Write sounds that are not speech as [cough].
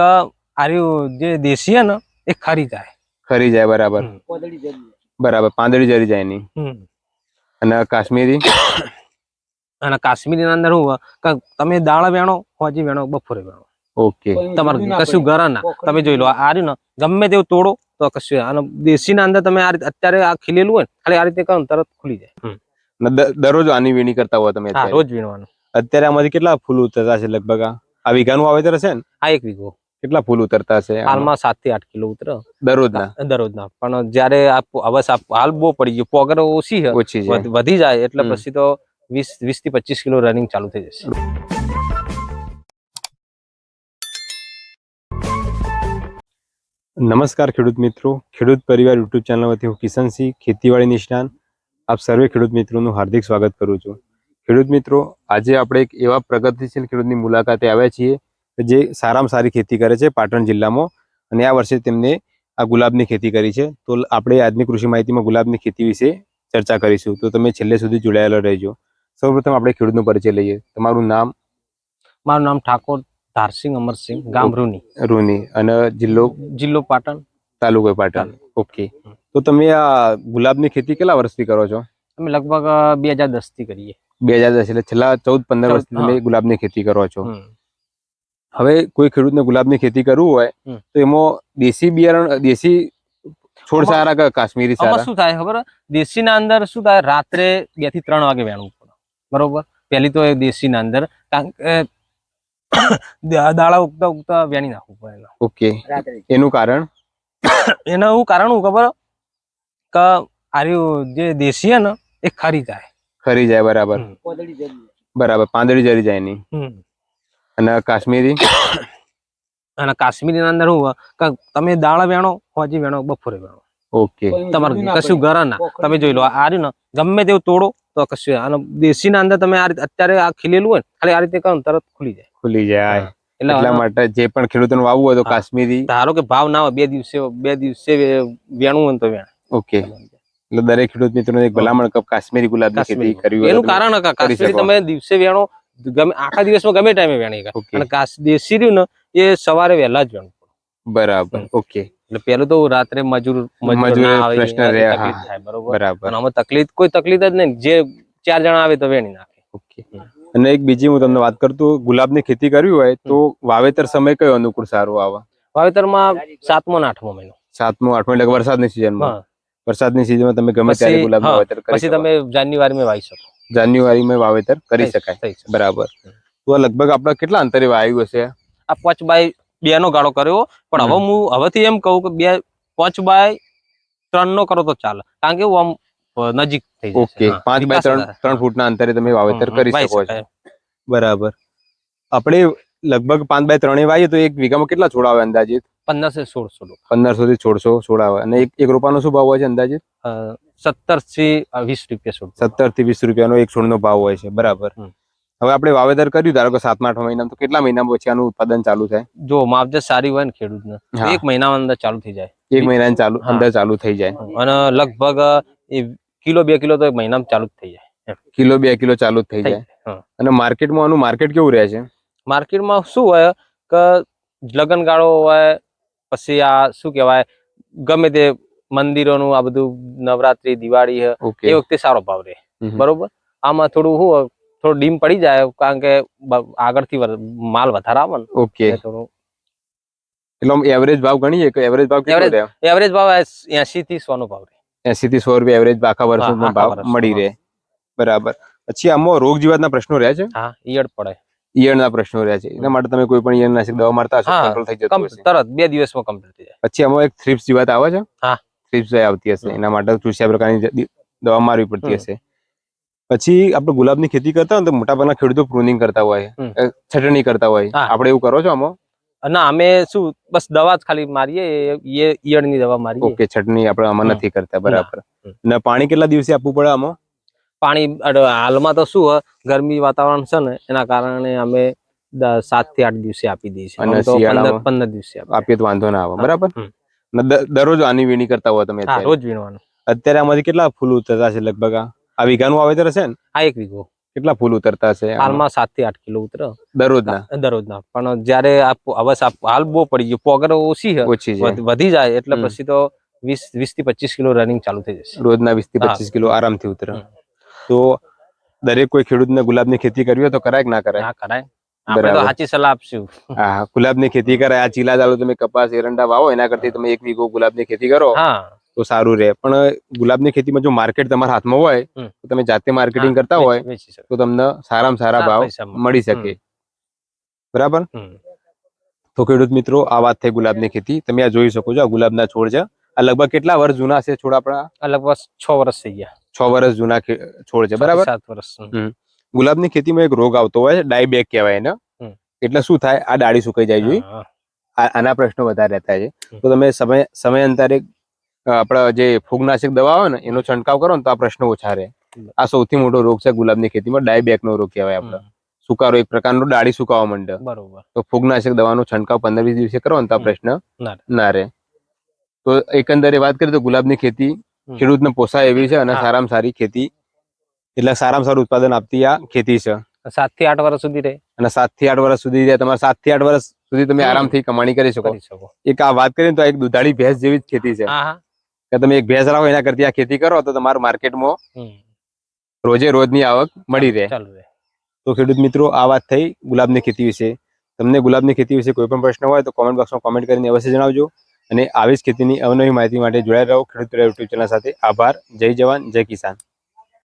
કે આર્યું જે દેશી હે ને એ ખરી જાય. ખરી જાય બરાબર. બરાબર પાંદડી જરી જાય ની અને કાશ્મીરી? અને કાશ્મીરી ના અંદર હું કે તમે દાળ વેણો હોજી વેણો બપોરે વેણો. ઓકે. તમારે કશું ઘર ના. તમે જોઈ લો આ રહ્યું ને ગમે તેવું તોડો તો કશું અને દેશી ના અંદર તમે આ રીતે અત્યારે આ ખીલેલું હોય ને ખાલી આ રીતે કરો તરત ખુલી જાય. દરરોજ આની વીણી કરતા હોય તમે રોજ વીણવાનું. અત્યારે આમાંથી કેટલા ફૂલ ઉતરતા છે લગભગ આ? આ વીઘાનું વાવેતર હશે ને? આ એક વીઘો. કેટલા ફૂલ ઉતરતા છે હાલમાં સાતથી આઠ કિલો ઉતરે. દરરોજ ના દરરોજ ના પણ જયારે સાપ હાલ બહુ પડી ગયું. પોગર ઓછી ઓછી વધી જાય એટલે પછી તો વીસ વીસથી પચીસ કિલો રનિંગ ચાલુ થઈ જશે. નમસ્કાર ખેડૂત મિત્રો. ખેડૂત પરિવાર યુટ્યુબ ચેનલ વતી હું કિશનસિંહ ખેતીવાડી નિષ્ણાંત. આપ સર્વે ખેડૂત મિત્રોનું હાર્દિક સ્વાગત કરું છું. ખેડૂત મિત્રો આજે આપણે એક એવા પ્રગતિશીલ ખેડૂતની મુલાકાતે આવ્યા છીએ કે જે સારામાં સારી ખેતી કરે છે પાટણ જિલ્લામાં અને આ વર્ષે તેમને આ ગુલાબની ખેતી કરી છે. તો આપણે આજની કૃષિ માહિતીમાં ગુલાબની ખેતી વિશે ચર્ચા કરીશું. તો તમે છેલ્લે સુધી જોડાયેલા રહેજો. સૌપ્રથમ આપણે ખેડૂતનો પરિચય લઈએ. તમારું નામ? મારું નામ ઠાકોર ધારસિંહ અમરસિંહ ગામ રૂની. રૂની. અને જિલ્લો? જિલ્લો પાટણ. તાલુકો પાટણ. ઓકે. તો તમે આ ગુલાબની ખેતી કેટલા વર્ષથી કરો છો? અમે લગભગ બે હજાર દસથી કરીએ. બે હજાર દસ એટલે છેલ્લા ચૌદ પંદર વર્ષથી તમે ગુલાબની ખેતી કરો છો. હવે કોઈ ખેડૂતને ગુલાબની ખેતી કરવું હોય તો એમાં દેશી બિયારણ દેશી છોડ સારા કે કાશ્મીરી સારા. શું થાય ખબર? દેશી ના અંદર શું થાય? રાત્રે બેથી ત્રણ વાગે વેણવું પડે. બરોબર? પેલી તો એ દેશી ના અંદર [coughs] દાડા ઉગતા ઉગતા વેણી નાખવું પડે ઓકે. એનું કારણ? [coughs] એનું એવું કારણ હું ખબર? કે આર્યું જે દેશી હે ને એ ખરી જાય. ખરી જાય બરાબર. બરાબર. પાંદડી જરી જાય નહીં. અને કાશ્મીરી? અને કાશ્મીરી ના અંદર શું કે તમે દાળ વેણો હોજી વેણો બપોરે વેણો. ઓકે. તમારે કશું ઘર ના. તમે જોઈ લો આ રહ્યું ને ગમે તેવું તોડો તો કશું અને દેશી ના અંદર તમે આ રીતે અત્યારે આ ખીલેલું હોય ખાલી આ રીતે કરો તરત ખુલી જાય. ખુલી જાય એટલા માટે જે પણ ખેડૂતોને વાવવું હોય તો કાશ્મીરી ધારો કે ભાવ ના હોય બે દિવસે બે દિવસે વેણું હોય ને તો વેણ. ઓકે. એટલે દરેક ખેડૂત મિત્રોને એક ભલામણ કપ કાશ્મીરી ગુલાબની ખેતી કરવી એનું કારણ કાશ્મીરી તમે દિવસે વેણો ગમે આખા દિવસમાં ગમે ટાઈમે વેણી અને દેશી રહ્યું ને એ સવારે વહેલા જ વેણવું બરાબર ઓકે એટલે પેલું તો રાત્રે મજૂર મજૂર પ્રશ્ન રહે, બરોબર? આમાં તકલીફ કોઈ તકલીફ જ નહીં જે ચાર જણા આવે તો વેણી નાખે. ઓકે અને એક બીજી હું તમને વાત કરતું ગુલાબની ખેતી કરવી હોય તો વાવેતર સમય કયો અનુકૂળ સારું આવે? વાવેતરમાં સાતમો ને આઠમો મહિનો. સાતમો આઠમો એટલે વરસાદની સિઝનમાં. વરસાદની સિઝનમાં તમે ગમે ત્યારે પછી, ગુલાબ વાવેતર કરી પછી તમે જાન્યુઆરીમાં વાવી શકો. જાન્યુઆરીમાં વાવેતર કરી શકાય. બરાબર. તો લગભગ આપણે કેટલા અંતરે વાવ્યું હશે? આ પાંચ બાય બે નો ગાળો કર્યો પણ હવે હું હવેથી એમ કહું કે બે પાંચ બાય ત્રણ નો કરો તો ચાલે. કારણ કે હું આમ નજીક થઈ ઓકે. પાંચ બાય ત્રણ ત્રણ ફૂટના અંતરે તમે વાવેતર કરી શકો છો. બરાબર. આપણે લગભગ પાંચ બાય ત્રણે વાવીએ તો એક વીઘામાં કેટલા છોડ આવે અંદાજિત? પંદરસો સોળસો પંદરસો થી છોડસો છોડ આવે અને એક એક રોપાનો શું ભાવ હોય છે અંદાજે? સત્તરથી વીસ રૂપિયા છોડ સત્તરથી વીસ રૂપિયાનો એક છોડનો ભાવ હોય છે. બરાબર. હવે આપણે વાવેતર કર્યું ધારો કે સાતમા આઠ મહિનામાં તો કેટલા મહિના પછી આનું ઉત્પાદન ચાલુ થાય? જો માવજત સારી હોય ને ખેડૂતને ને એક મહિનામાં અંદર ચાલુ થઈ જાય. એક મહિના ચાલુ અંદર ચાલુ થઈ જાય. અને લગભગ કિલો બે કિલો તો એક મહિનામાં ચાલુ જ થઈ જાય. કિલો બે કિલો ચાલુ જ થઈ જાય. અને માર્કેટમાં આનું માર્કેટ કેવું રહે છે? માર્કેટમાં શું હોય કે લગનગાળો હોય પછી આ શું કહેવાય ગમે તે મંદિરોનું આ બધું નવરાત્રી દિવાળી હે, એ વખતે સારો ભાવ રહે. બરોબર? આમાં થોડું શું થોડું ડીમ પડી જાય કારણ કે આગળથી માલ વધારે આવે ને. ઓકે. થોડું એટલે એવરેજ ભાવ ગણીએ કે એવરેજ ભાવ કેટલો રહે એવરેજ ભાવ 80 થી સો નો ભાવ રહે. એસી થી સો રૂપિયા એવરેજ આખા વર્ષનો ભાવ મળી હા. રહે. બરાબર. પછી આમાં રોગ જીવાતના પ્રશ્નો રહે છે? હા ઈયળ પડે. ઈયળના પ્રશ્નો રહ્યા છે. એના માટે તમે કોઈ પણ ઈયળનાશક દવા મારતા હશો કંટ્રોલ થઈ જતું હશે. તરત બે દિવસમાં કમ્પ્લીટ થઈ જાય. પછી આમાં એક થ્રિપ્સ જીવાત આવે છે? હા. થ્રિપ્સ આવતી હશે. એના માટે ચૂસ્યા પ્રકારની દવા મારવી પડતી હશે. પછી આપણે ગુલાબની ખેતી કરતા હોય તો મોટાભાગના ખેડૂતો પ્રુનિંગ કરતા હોય. છટણી કરતા હોય. આપણે એવું કરો છો આમાં? ના અમે શું બસ દવા જ ખાલી મારીએ ઈયળની દવા મારીએ. ઓકે છટણી આપણે આમાં નથી કરતા બરાબર. ને પાણી કેટલા દિવસે આપવું પડે આમાં? પાણી હાલમાં તો શું ગરમી વાતાવરણ છે ને એના કારણે અમે સાતથી આઠ દિવસે આપી દઈએ છીએ. પંદર દિવસે આપીએ. તો વાંધો ના આવે બરાબર? દરરોજ આની વીણી કરતા હોય તમે રોજ વીણવાનું. અત્યારે આમાંથી કેટલા ફૂલ ઉતરતા છે લગભગ આ? વીઘાનું વાવેતર હશે ને? આ એક વીઘો. કેટલા ફૂલ ઉતરતા હશે હાલમાં સાતથી આઠ કિલો ઉતરે. દરરોજના? દરરોજના. પણ જ્યારે હવે હાલ બહુ પડી ગયું. પોગર ઓછી છે. ઓછી વધી જાય એટલે પછી તો વીસ વીસથી પચીસ કિલો રનિંગ ચાલુ થઈ જશે. રોજના વીસથી પચીસ કિલો આરામથી ઉતરે. તો દરેક કોઈ ખેડૂતને ગુલાબની ખેતી કરવી હોય તો કરાય કે ના કરાય? ના કરાય. આપણે તો સાચી સલાહ આપશું. હા ગુલાબની ખેતી કરાય આ ચીલા દાળો તમે કપાસ એરંડા વાવો એના કરતી તમે એક વીઘો ગુલાબની ખેતી કરો તો સારું રહે. પણ ગુલાબની ખેતીમાં જો માર્કેટ તમારા હાથમાં હોય તો તમે જાતે માર્કેટિંગ કરતા હોય. તો તમને સારામાં સારા ભાવ મળી. શકે. બરાબર. તો ખેડૂત મિત્રો આ વાત થઈ ગુલાબની ખેતી. તમે આ જોઈ શકો છો આ ગુલાબના છોડ છે. આ લગભગ કેટલા વર્ષ જૂના છે છોડ આપણા? લગભગ છ વર્ષ થઈ ગયા. છ વર્ષ જૂના છોડ છે બરાબર? સાત વર્ષ ગુલાબની ખેતીમાં એક રોગ આવતો હોય ડાયબેક કહેવાય એને. એટલે શું થાય? આ ડાળી સુકાઈ જાય જોઈએ આના પ્રશ્નો વધારે રહેતા છે. તો તમે સમય સમયાંતરે આપણા જે ફૂગનાશક દવા હોય ને એનો છંટકાવ કરો ને તો આ પ્રશ્નો ઓછા રહે. આ સૌથી મોટો રોગ છે ગુલાબની ખેતીમાં ડાયબેક નો રોગ કહેવાય આપણે. સુકારો એક પ્રકારનો ડાળી સુકાવા માંડે. બરોબર. તો ફૂગનાશક દવાનો છંટકાવ પંદર વીસ દિવસે કરો ને તો આ પ્રશ્ન ના રહે. તો એકંદરે વાત કરીએ તો ગુલાબની ખેતી. ખેડૂતને પોસાય એવી છે અને સારામાં સારી ખેતી એટલે સારામાં સારું ઉત્પાદન આપતી આ ખેતી છે. સાતથી આઠ વર્ષ સુધી રહે. અને સાતથી આઠ વર્ષ સુધી તમારે સાતથી આઠ વર્ષ સુધી તમે આરામથી કમાણી કરી શકો. એક આ વાત કરીને તો એક દુધાળી ભેંસ જેવી જ ખેતી છે. કે તમે એક ભેંસ રાખો એના કરતી આ ખેતી કરો તો તમારું માર્કેટમાં. રોજે રોજની આવક મળી રહે. રહે. તો ખેડૂત મિત્રો આ વાત થઈ ગુલાબની ખેતી વિશે. તમને ગુલાબની ખેતી વિશે કોઈ પણ પ્રશ્ન હોય તો કોમેન્ટ બોક્સમાં કોમેન્ટ કરીને અવશ્ય જણાવજો. અને આવી જ ખેતીની અવનવી માહિતી માટે જોડાયેલા રહો ખેડૂત યુટ્યુબ ચેનલ સાથે. આભાર. જય જવાન. જય કિસાન.